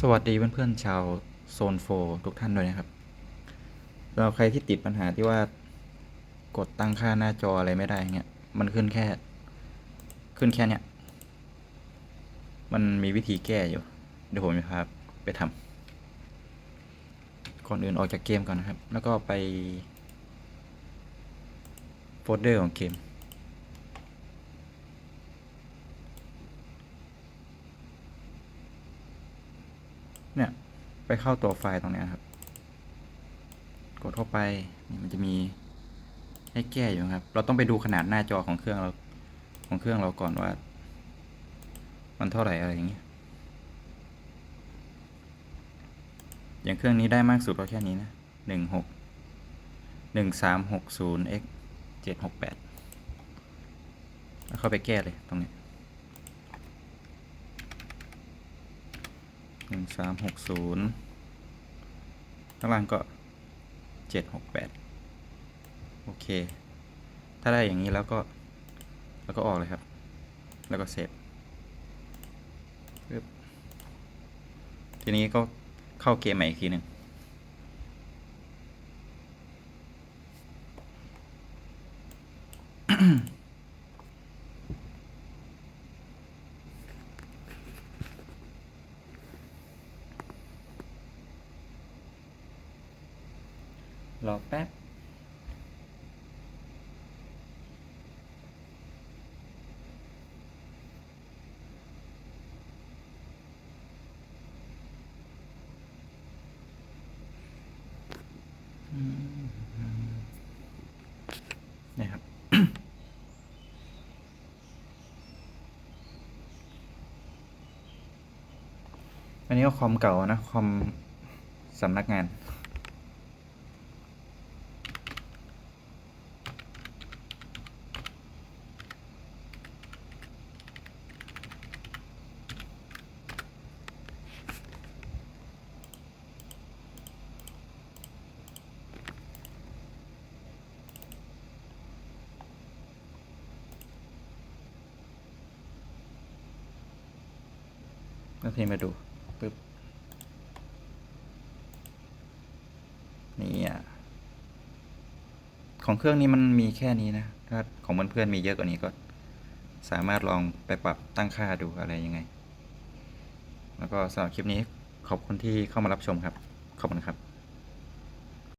สวัสดีเพื่อนๆชาวโซนโฟทุกท่านด้วยนะครับเราใครที่ติดปัญหาที่ว่ากดตั้งค่าหน้าจออะไรไม่ได้เงี้ย มันขึ้นแค่ ขึ้นแค่เนี้ย มันมีวิธีแก้อยู่ เดี๋ยวผมจะพาไปทำก่อนอื่นออกจากเกมก่อนนะครับ แล้วก็ไปโฟลเดอร์ของเกม เนี่ย ไปเข้าตัวไฟล์ตรงนี้ครับ กดเข้าไปนี่มันจะมีให้แก้อยู่ครับ เราต้องไปดูขนาดหน้าจอของเครื่องเราของเครื่องเราก่อนว่า มันเท่าไหร่อะไรอย่างเงี้ยอย่างเครื่องนี้ได้มากสุดก็แค่นี้นะหนึ่งหกหนึ่งสามหกศูนย์ x เจ็ดหกแปดแล้วเข้าไปแก้เลยตรงนี้ หนึ่งสามหกศูนย์ข้างล่างก็เจ็ดหกแปดโอเค ถ้าได้อย่างนี้แล้วก็แล้วก็ออกเลยครับ แล้วก็เซฟปึ๊บทีนี้ก็เข้าเกมใหม่อีกทีหนึ่ง รอแป๊บนี่ครับ อันนี้ก็คอมเก่านะ คอมสำนักงาน ก็พิมพ์มาดูปึ๊บนี่อะของเครื่องนี้มันมีแค่นี้นะ ถ้าของเพื่อนๆมีเยอะกว่านี้ก็ สามารถลองไปปรับตั้งค่าดูอะไรยังไง แล้วก็สำหรับคลิปนี้ขอบคุณที่เข้ามารับชมครับ ขอบคุณครับ